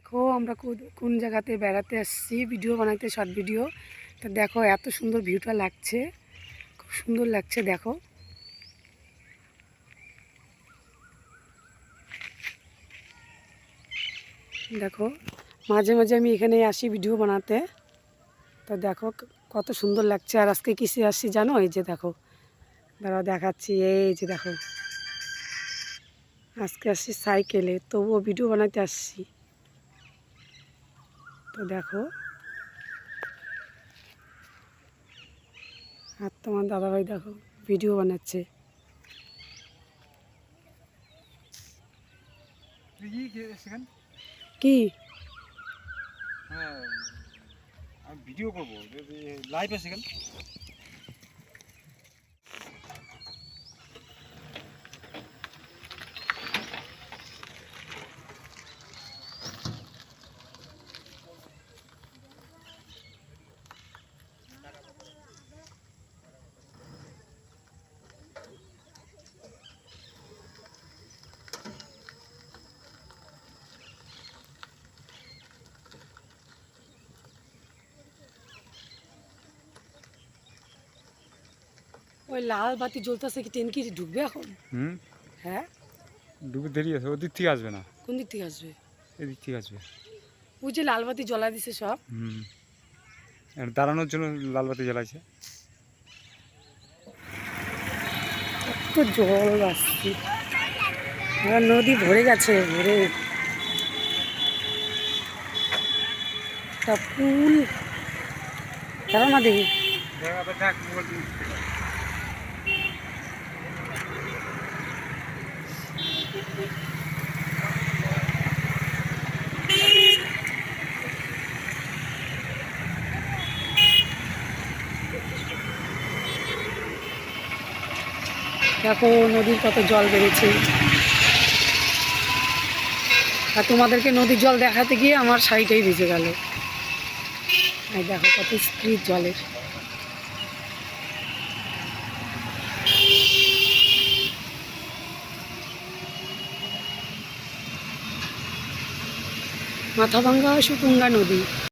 দেখো, আমরা কোন জায়গাতে বেড়াতে আসছি ভিডিও বানাইতে শর্ট ভিডিও তো দেখো, এত সুন্দর ভিউটা লাগছে। খুব সুন্দর লাগছে, দেখো। দেখো, মাঝে মাঝে আমি এখানে আসি ভিডিও বানাতে। তো দেখো কত সুন্দর লাগছে। আর আজকে কিসে আসছি জানো? এই যে দেখো। দাঁড়াও দেখাচ্ছি। এই যে দেখো। আজকে আসছি সাইকেলে, তবুও ভিডিও বানাতে আসছি। তো দেখো। আর তোমার দাদাভাই দেখো ভিডিও বানাচ্ছে। কি কি হ্যাঁ ভিডিও করব। লাইভ আছে ওই লাল বাতি জ্বলতেছে কি ট্রেন কি ঢুকবে এখন? হুম? হ্যাঁ? ডুবে দেরি আছে ওদিক থেকে আসবে না। কোন দিক থেকে আসবে? এদিক থেকে আসবে। ওই যে লাল বাতি জ্বলা দিছে সব। হুম। দাঁড়ানোর জন্য লালবাতি জ্বালাইছে। কত জল আসছে। নদী ভরে গেছে ভরে। একটা পুল। দাঁড়াও না দেখি। দেখো, নদীর কত জল বেড়েছে। আর তোমাদেরকে নদীর জল দেখাতে গিয়ে আমার শাড়িটাই ভিজে গেল। দেখো, কত স্পিড জলের। মাথাভাঙ্গা সুকুঙ্গা নদী।